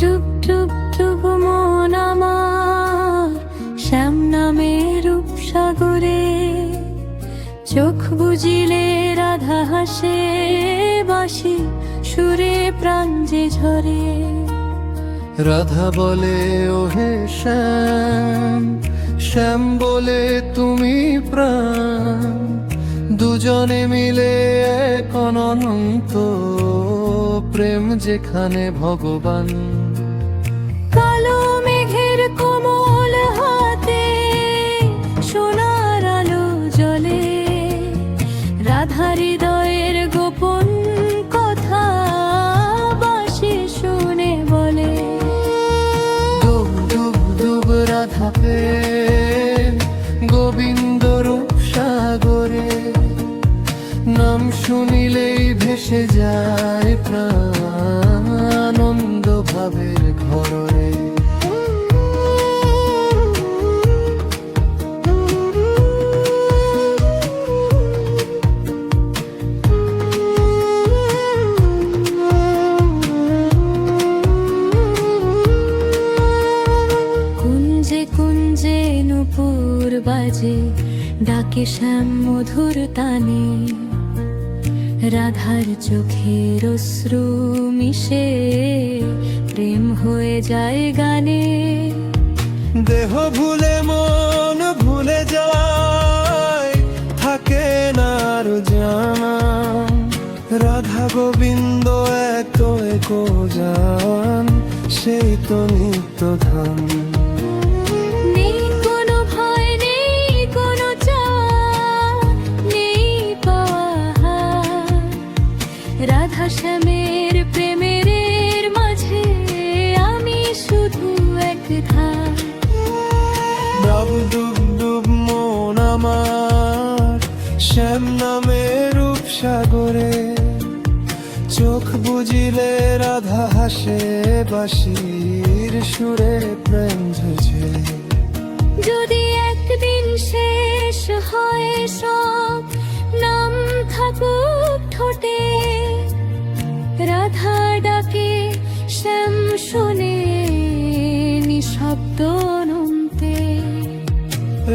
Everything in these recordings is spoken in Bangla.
ডুব ডুব ডুব শ্যাম নামের সাগরে চোখ বুঝিলে রাধা হাসে বাসি সুরে প্রাণ যে ঝরে। রাধা বলে, ওহে শ্যাম শ্যাম বলে তুমি প্রাণ। দুজনে মিলে এক অনন্ত প্রেম যেখানে ভগবান। হৃদয়ের গোপন কথা বাসি শুনে বলে। ডুব ডুব ডুব রাধা গোবিন্দ রূপ সাগরে। নাম শুনিলেই ভেসে যায় প্রাণ আনন্দ বাজে, ডাকে শ্যাম মধুর তানে। রাধার চোখের অশ্রু মিশে, প্রেম হয়ে যায় গানে। দেহ ভুলে মন ভুলে যায়, থাকে না আর জানা। রাধা গোবিন্দ এক এক সেই তো নিত্য ধান। প্রেমের মাঝে আমি শুধু এক ধার ডব ডুব ডুব মন আমার শ্যাম নামে রূপ সাগরে। চোখ বুঝিলে রাধা হাসে বাসির সুরে প্রেম ঝুঝে। যদি একদিন শেষ হয় সব নাম থাকুক ঠোঁটে রাধা ডাকে শ্যাম শোনে নিঃশব্দ অনন্তে।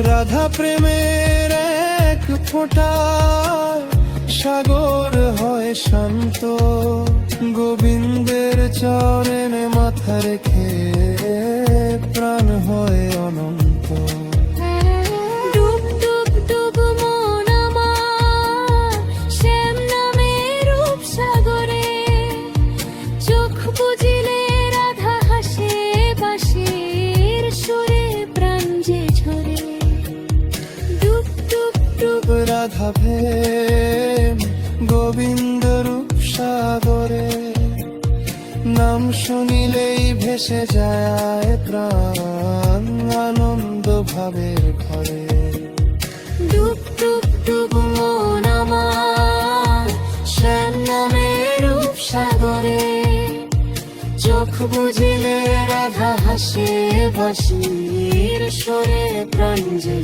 রাধা প্রেমের এক ফোঁটা সাগর হয় শান্ত। গোবিন্দের চরণে মাথা রেখে প্রাণ হয় অনন্ত। ডুব রাধা প্রেম, গোবিন্দ রূপ সাগরে। নাম শুনিলেই ভেসে যায় প্রাণ আনন্দ ভাবের ঘরে ডুব ডুব ডুব মন আমার রূপ সাগরে। চোখ বুঝিলে রাধা হাসে, বাসির সরে প্রাণ যে